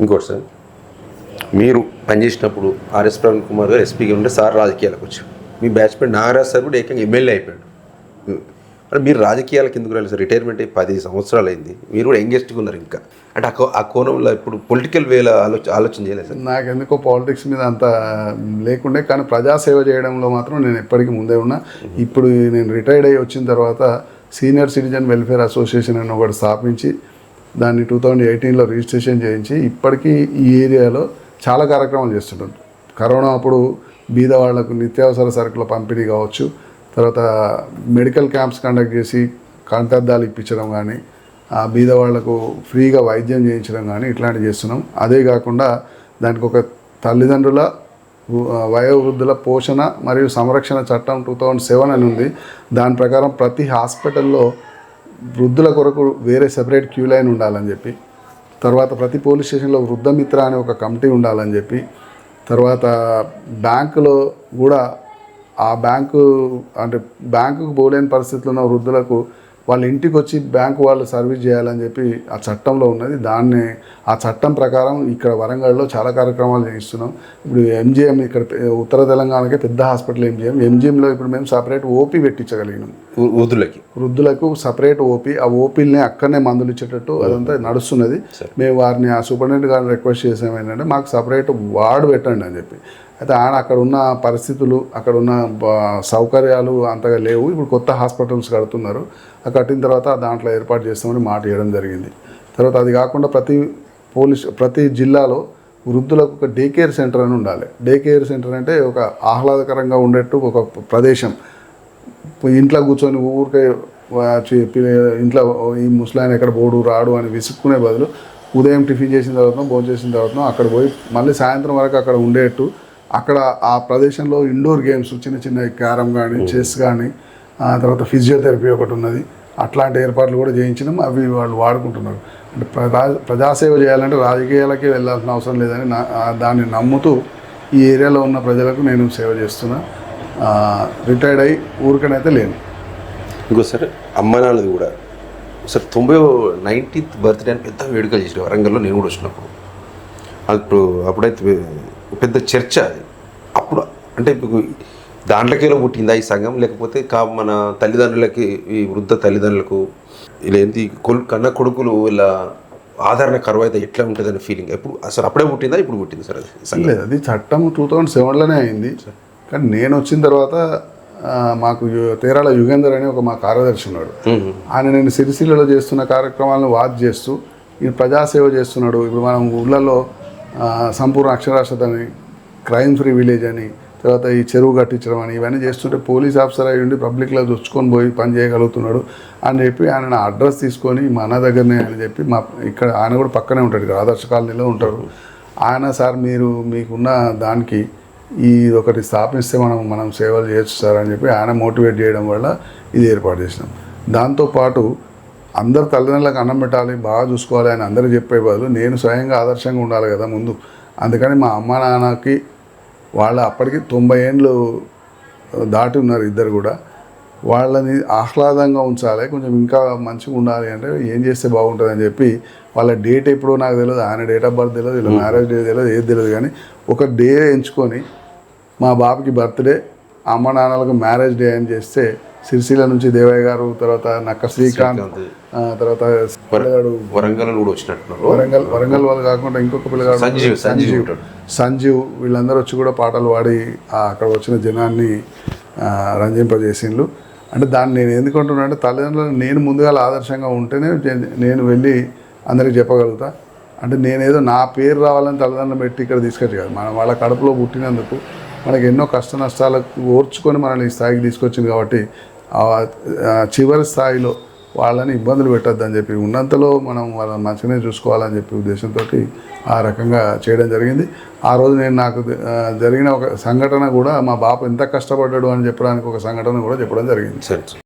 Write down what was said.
ఇంకోటి సార్ మీరు పనిచేసినప్పుడు ఆర్ఎస్ ప్రవీణ్ కుమార్ గారు ఎస్పీగా ఉంటే సార్ రాజకీయాలకు వచ్చారు. మీ బ్యాచ్మెంట్ నాగరాజ్ సార్ కూడా ఏకంగా ఎమ్మెల్యే అయిపోయాడు. మరి మీరు రాజకీయాలకు ఎందుకు రాలేదు సార్? రిటైర్మెంట్ అయ్యి పది సంవత్సరాలు అయింది. మీరు కూడా యంగెస్ట్గా ఉన్నారు ఇంకా. అంటే ఆ ఆ కోణంలో ఇప్పుడు పొలిటికల్ వేలో ఆలోచన ఆలోచన చేయలేదు సార్. నాకు ఎందుకో పాలిటిక్స్ మీద అంత లేకుండే కానీ ప్రజాసేవ చేయడంలో మాత్రం నేను ఎప్పటికీ ముందే ఉన్నా. ఇప్పుడు నేను రిటైర్డ్ అయ్యి వచ్చిన తర్వాత సీనియర్ సిటిజన్ వెల్ఫేర్ అసోసియేషన్ అని ఒకటి స్థాపించి దాన్ని టూ థౌజండ్ ఎయిటీన్లో రిజిస్ట్రేషన్ చేయించి ఇప్పటికీ ఈ ఏరియాలో చాలా కార్యక్రమాలు చేస్తుంటారు. కరోనా అప్పుడు బీద వాళ్ళకు నిత్యావసర సరుకుల పంపిణీ కావచ్చు తర్వాత మెడికల్ క్యాంప్స్ కండక్ట్ చేసి కంటద్దాలు ఇప్పించడం కానీ ఆ బీద వాళ్ళకు ఫ్రీగా వైద్యం చేయించడం కానీ ఇట్లాంటివి చేస్తున్నాం. అదే కాకుండా దానికి ఒక తల్లిదండ్రుల వయోవృద్ధుల పోషణ మరియు సంరక్షణ చట్టం టూ థౌజండ్ సెవెన్ అని ఉంది. దాని ప్రకారం ప్రతి హాస్పిటల్లో వృద్ధుల కొరకు వేరే సెపరేట్ క్యూ లైన్ ఉండాలని చెప్పి తర్వాత ప్రతి పోలీస్ స్టేషన్లో వృద్ధమిత్ర అనే ఒక కమిటీ ఉండాలని చెప్పి తర్వాత బ్యాంకులో కూడా ఆ బ్యాంకు అంటే బ్యాంకుకు పోలేని పరిస్థితుల్లో ఉన్న వృద్ధులకు వాళ్ళ ఇంటికి వచ్చి బ్యాంకు వాళ్ళు సర్వీస్ చేయాలని చెప్పి ఆ చట్టంలో ఉన్నది. దాన్ని ఆ చట్టం ప్రకారం ఇక్కడ వరంగల్లో చాలా కార్యక్రమాలు చేయిస్తున్నాం. ఇప్పుడు ఎంజిఎం ఇక్కడ ఉత్తర తెలంగాణకే పెద్ద హాస్పిటల్ ఎంజిఎం. ఎంజిఎంలో ఇప్పుడు మేము సపరేట్ ఓపీ పెట్టించగలిగినాం. వృద్ధులకి. వృద్ధులకు సపరేట్ ఓపీ ఆ ఓపీలని అక్కడనే మందులు ఇచ్చేటట్టు అదంతా నడుస్తున్నది. మేము వారిని ఆ సూపరింటెండెంట్ గారిని రిక్వెస్ట్ చేసాం ఏంటంటే మాకు సపరేట్ వార్డు పెట్టండి అని చెప్పి. అయితే ఆయన అక్కడ ఉన్న పరిస్థితులు అక్కడ ఉన్న సౌకర్యాలు అంతగా లేవు. ఇప్పుడు కొత్త హాస్పిటల్స్ కడుతున్నారు. ఆ కట్టిన తర్వాత దాంట్లో ఏర్పాటు చేస్తామని మాట ఇవ్వడం జరిగింది. తర్వాత అది కాకుండా ప్రతి పోలీస్ ప్రతి జిల్లాలో వృద్ధులకు ఒక డే కేర్ సెంటర్ అని ఉండాలి. డే కేర్ సెంటర్ అంటే ఒక ఆహ్లాదకరంగా ఉండేట్టు ఒక ప్రదేశం. ఇంట్లో కూర్చొని ఊరికే ఇంట్లో ఈ ముసలాయన ఎక్కడ పోడు రాడు అని విసుక్కునే బదులు ఉదయం టిఫిన్ చేసిన తర్వాత భోజనం చేసిన తర్వాత అక్కడ పోయి మళ్ళీ సాయంత్రం వరకు అక్కడ ఉండేట్టు అక్కడ ఆ ప్రదేశంలో ఇండోర్ గేమ్స్ చిన్న చిన్న క్యారమ్ కానీ చెస్ కానీ ఆ తర్వాత ఫిజియోథెరపీ ఒకటి ఉన్నది. అట్లాంటి ఏర్పాట్లు కూడా చేయించినాం. అవి వాళ్ళు వాడుకుంటున్నారు. అంటే ప్రజా ప్రజాసేవ చేయాలంటే రాజకీయాలకే వెళ్ళాల్సిన అవసరం లేదని నా దాన్ని నమ్ముతూ ఈ ఏరియాలో ఉన్న ప్రజలకు నేను సేవ చేస్తున్నా. రిటైర్డ్ అయ్యి ఊరికనైతే లేను. ఇంకో సార్ అమ్మ నాన్నది కూడా. సార్ తొంభై నైన్టీన్త్ బర్త్డే అని పెద్ద వేడుకలు చేసిన వరంగల్లో నేను కూడా వచ్చినప్పుడు. అప్పుడు అప్పుడైతే పెద్ద చర్చ అది. అప్పుడు అంటే ఇప్పుడు దాంట్లోకేలో పుట్టిందా ఈ సంఘం? లేకపోతే కా మన తల్లిదండ్రులకి ఈ వృద్ధ తల్లిదండ్రులకు ఇలా ఏంటి కొల్ కన్న కొడుకులు ఇలా ఆదరణ కరువు అయితే ఎట్లా ఉంటుందని ఫీలింగ్ ఎప్పుడు అసలు అప్పుడే పుట్టిందా? ఇప్పుడు పుట్టింది సార్ అది లేదు అది చట్టం టూ థౌజండ్ సెవెన్లోనే అయింది. కానీ నేను వచ్చిన తర్వాత మాకు తేరాల యుగేందర్ అని ఒక మా కార్యదర్శి ఉన్నాడు. ఆయన నేను సిరిసిల్లలో చేస్తున్న కార్యక్రమాలను వాచ్ చేస్తూ ఈ ప్రజాసేవ చేస్తున్నాడు. ఇప్పుడు మనం ఊళ్ళల్లో సంపూర్ణ అక్షరాస్యత అని క్రైమ్ ఫ్రీ విలేజ్ అని తర్వాత ఈ చెరువు కట్టించడం అని ఇవన్నీ చేస్తుంటే పోలీస్ ఆఫీసర్ అయి ఉండి పబ్లిక్లో దొచ్చుకొని పోయి పని చేయగలుగుతున్నాడు అని చెప్పి ఆయన నా అడ్రస్ తీసుకొని మా అన్న దగ్గరనే అని చెప్పి మా ఇక్కడ ఆయన కూడా పక్కనే ఉంటాడు ఇక్కడ ఆదర్శ కాలనీలో ఉంటారు ఆయన సార్ మీరు మీకున్న దానికి ఈ ఒకటి స్థాపిస్తే మనం మనం సేవలు చేయొచ్చు సార్ అని చెప్పి ఆయన మోటివేట్ చేయడం వల్ల ఇది ఏర్పాటు చేసినాం. దాంతోపాటు అందరు తల్లిదండ్రులకు అన్నం పెట్టాలి బాగా చూసుకోవాలి అని అందరూ చెప్పే బదులు నేను స్వయంగా ఆదర్శంగా ఉండాలి కదా ముందు. అందుకని మా అమ్మ నాన్నకి వాళ్ళ అప్పటికి తొంభై ఏండ్లు దాటి ఉన్నారు ఇద్దరు కూడా. వాళ్ళని ఆహ్లాదంగా ఉంచాలి కొంచెం ఇంకా మంచిగా ఉండాలి అంటే ఏం చేస్తే బాగుంటుంది అని చెప్పి వాళ్ళ డేట్ ఎప్పుడో నాకు తెలియదు ఆయన డేట్ ఆఫ్ బర్త్ తెలియదు ఇలా మ్యారేజ్ డే తెలియదు ఏది తెలియదు కానీ ఒక డే ఎంచుకొని మా బాబుకి బర్త్డే అమ్మ నాన్నలకు మ్యారేజ్ డే అని చేస్తే సిరిసిల్ల నుంచి దేవయ్య గారు తర్వాత నక్క శ్రీకాంత్ తర్వాత వరంగల్ కూడా వచ్చినట్టున్నారు. వరంగల్ వరంగల్ వాళ్ళు కాకుండా ఇంకొక పిల్లగాడు సంజీవ్ సంజీవ్ సంజీవ్. వీళ్ళందరూ వచ్చి కూడా పాటలు పాడి అక్కడ వచ్చిన జనాన్ని ఆ, రంజింపజేసిండ్రు. అంటే దాన్ని నేను ఎందుకు అంటున్నా అంటే తల్లిదండ్రులు నేను ముందుగా ఆదర్శంగా ఉంటేనే నేను వెళ్ళి అందరికి చెప్పగలుగుతా. అంటే నేనేదో నా పేరు రావాలని తల్లిదండ్రులు పెట్టి ఇక్కడ తీసుకొచ్చి కాదు. మనం వాళ్ళ కడుపులో పుట్టినందుకు మనకి ఎన్నో కష్ట నష్టాలకు ఓర్చుకొని మనల్ని ఈ స్థాయికి తీసుకొచ్చింది కాబట్టి చివరి స్థాయిలో వాళ్ళని ఇబ్బందులు పెట్టొద్దని చెప్పి ఉన్నంతలో మనం వాళ్ళని మంచిగానే చూసుకోవాలని చెప్పి ఉద్దేశంతో ఆ రకంగా చేయడం జరిగింది. ఆ రోజు నేను నాకు జరిగిన ఒక సంఘటన కూడా మా బాప ఎంత కష్టపడ్డాడు అని చెప్పడానికి ఒక సంఘటన కూడా చెప్పడం జరిగింది. సరే.